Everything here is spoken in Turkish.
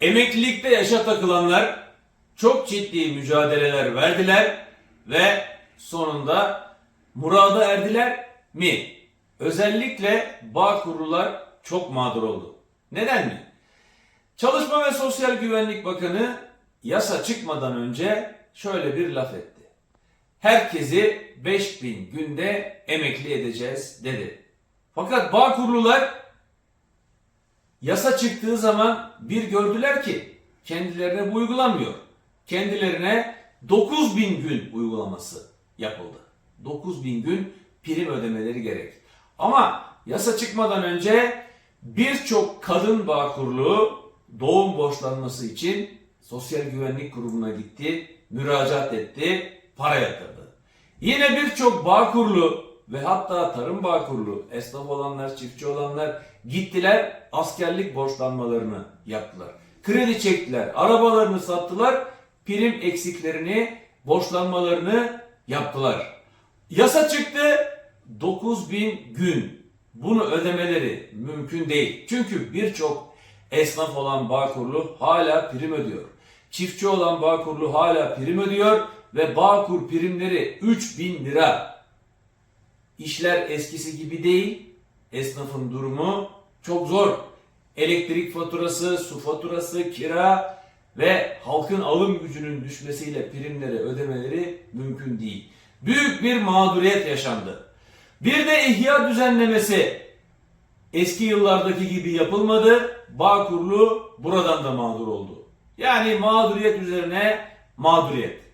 Emeklilikte yaşa takılanlar çok ciddi mücadeleler verdiler ve sonunda murada erdiler mi? Özellikle bağ kurulular çok mağdur oldu. Neden mi? Çalışma ve Sosyal Güvenlik Bakanı yasa çıkmadan önce şöyle bir laf etti. Herkesi 5000 günde emekli edeceğiz dedi. Fakat bağ kurulular yasa çıktığı zaman bir gördüler ki kendilerine bu uygulanmıyor. Kendilerine 9000 gün uygulaması yapıldı. 9000 gün prim ödemeleri gerek. Ama yasa çıkmadan önce birçok kadın bağ kurulu doğum borçlanması için Sosyal Güvenlik Kurumu'na gitti, müracaat etti, para yatırdı. Yine birçok bağ kurulu ve hatta tarım bağ kurulu, esnaf olanlar, çiftçi olanlar gittiler askerlik borçlanmalarını yaptılar. Kredi çektiler, arabalarını sattılar, prim eksiklerini, borçlanmalarını yaptılar. Yasa çıktı, 9000 gün. Bunu ödemeleri mümkün değil. Çünkü birçok esnaf olan bağ kurulu hala prim ödüyor. Çiftçi olan bağ kurulu hala prim ödüyor ve bağ kur primleri 3000 lira. İşler eskisi gibi değil. Esnafın durumu çok zor. Elektrik faturası, su faturası, kira ve halkın alım gücünün düşmesiyle primleri ödemeleri mümkün değil. Büyük bir mağduriyet yaşandı. Bir de ihya düzenlemesi eski yıllardaki gibi yapılmadı. Bağkurlu buradan da mağdur oldu. Yani mağduriyet üzerine mağduriyet.